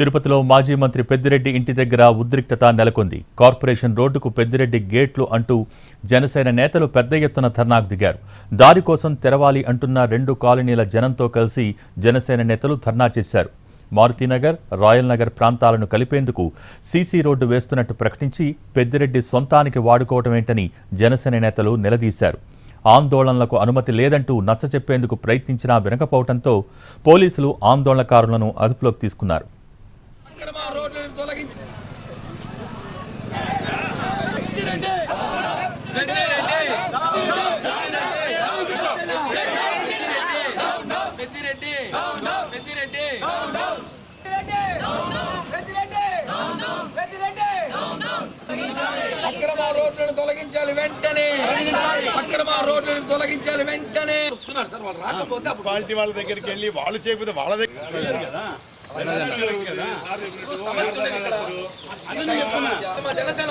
తిరుపతిలో మాజీ మంత్రి పెద్దిరెడ్డి ఇంటి దగ్గర ఉద్రిక్తత నెలకొంది. కార్పొరేషన్ రోడ్డుకు పెద్దిరెడ్డి గేట్లు అంటూ జనసేన నేతలు పెద్ద ఎత్తున ధర్నాకు దిగారు. దారి కోసం తెరవాలి అంటున్న రెండు కాలనీల జనంతో కలిసి జనసేన నేతలు ధర్నా చేశారు. మారుతీనగర్ రాయల్ నగర్ ప్రాంతాలను కలిపేందుకు సీసీ రోడ్డు వేస్తున్నట్టు ప్రకటించి పెద్దిరెడ్డి సొంతానికి వాడుకోవటమేంటని జనసేన నేతలు నిలదీశారు. ఆందోళనలకు అనుమతి లేదంటూ నచ్చచెప్పేందుకు ప్రయత్నించినా వినకపోవడంతో పోలీసులు ఆందోళనకారులను అదుపులోకి తీసుకున్నారు. తొలగించి. అక్రమ రోడ్లను తొలగించాలి వెంటనే. అక్రమ రోడ్లను తొలగించాలి వెంటనే. వస్తున్నారు సార్ వాళ్ళు రాకపోతే వాళ్ళ దగ్గరికి వెళ్ళి వాళ్ళు చేయకపోతే వాళ్ళ దగ్గర జనసేన